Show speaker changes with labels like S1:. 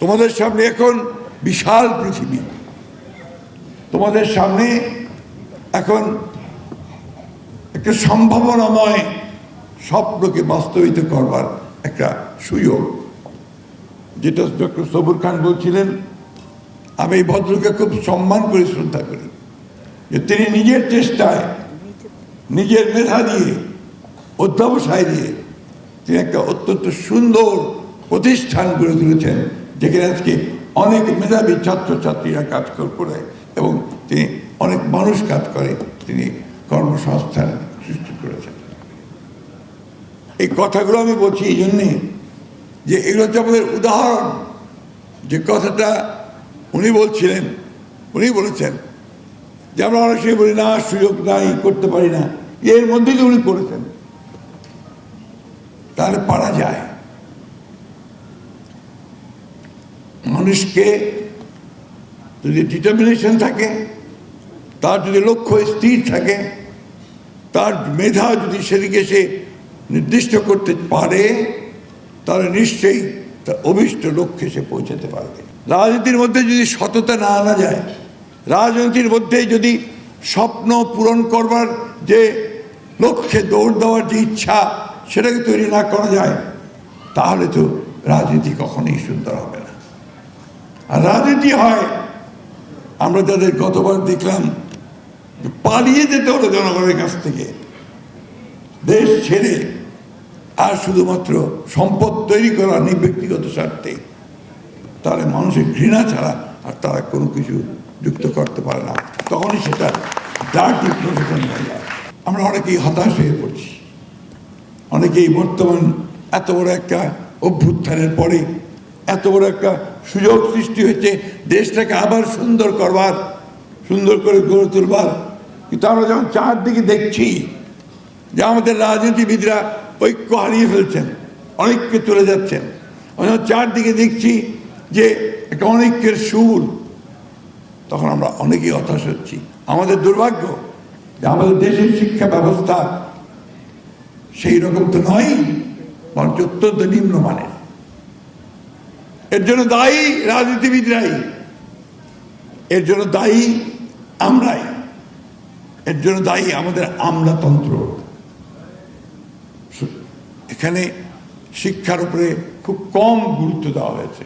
S1: তোমাদের সামনে এখন বিশাল পৃথিবী। তোমাদের সামনে এখন একটা সম্ভাবনাময় স্বপ্নকে বাস্তবিত করবার একটা সুযোগ। যেটা ডক্টর সবুর খান বলছিলেন, আমি এই ভদ্রকে খুব সম্মান করে শ্রদ্ধা করি। যে তিনি নিজের চেষ্টায়, নিজের মেধা দিয়ে, অধ্যাবসায় দিয়ে তিনি একটা অত্যন্ত সুন্দর প্রতিষ্ঠান গড়ে তুলেছেন। যেখানে আজকে অনেক মেধাবী ছাত্রছাত্রীরা কাজ করে এবং তিনি অনেক মানুষ কাজ করে, তিনি কর্মসংস্থান সৃষ্টি করেছেন। এই কথাগুলো আমি বলছি এই জন্যে যে এগুলো হচ্ছে আমাদের উদাহরণ। যে কথাটা উনি বলছিলেন, উনি বলেছেন যে আমরা অনেক সময় বলি, না, সুযোগ নাই, করতে পারি না। এর মধ্যেই তো উনি করেছেন। তাহলে পারা যায়। মানুষকে যদি ডিটারমিনেশন থাকে, তার যদি লক্ষ্য স্থির থাকে, তার মেধা যদি সেদিকে সে নির্দিষ্ট করতে পারে, তাহলে নিশ্চয়ই তার অভিষ্ট লক্ষ্যে সে পৌঁছাতে পারবে। রাজনীতির মধ্যে যদি সততা না আনা যায়, রাজনীতির মধ্যে যদি স্বপ্ন পূরণ করবার যে লক্ষ্যে দৌড় দেওয়ার যে ইচ্ছা, সেটাকে তৈরি না করা যায়, তাহলে তো রাজনীতি কখনোই সুন্দর হবে রাজনীতি হয়। আমরা যাদের গতবার দেখলাম পালিয়ে যেতে হলো জনগণের কাছ থেকে। দেশ ছেড়ে আর শুধুমাত্র সম্পদ তৈরি করা নেই ব্যক্তিগত স্বার্থে তাহলে মানুষের ঘৃণা ছাড়া আর তারা কোনো কিছু যুক্ত করতে পারে না। তখনই সেটা ডার্টি প্রফেশন হয়ে যায়। আমরা অনেকেই হতাশ হয়ে পড়ছি। অনেকেই বর্তমান এত বড় একটা অভ্যুত্থানের পরে এত বড় একটা সুযোগ সৃষ্টি হয়েছে, দেশটাকে আবার সুন্দর করবার, সুন্দর করে গড়ে তুলবার। কিন্তু আমরা যখন চারদিকে দেখছি যে আমাদের রাজনীতিবিদরা ঐক্য হারিয়ে ফেলছেন, অনেককে চলে যাচ্ছেন, আমরা চারদিকে দেখছি যে একটা অনেকের সুর, তখন আমরা অনেকেই হতাশ হচ্ছি। আমাদের দুর্ভাগ্য যে আমাদের দেশের শিক্ষা ব্যবস্থা সেই রকম তো নয় বরঞ্চ অত্যন্ত নিম্নমানের। এর জন্য দায়ী রাজনীতিবিদরাই এর জন্য দায়ী আমরাই এর জন্য দায়ী আমাদের আমলাতন্ত্র। এখানে শিক্ষার উপরে খুব কম গুরুত্ব দেওয়া হয়েছে।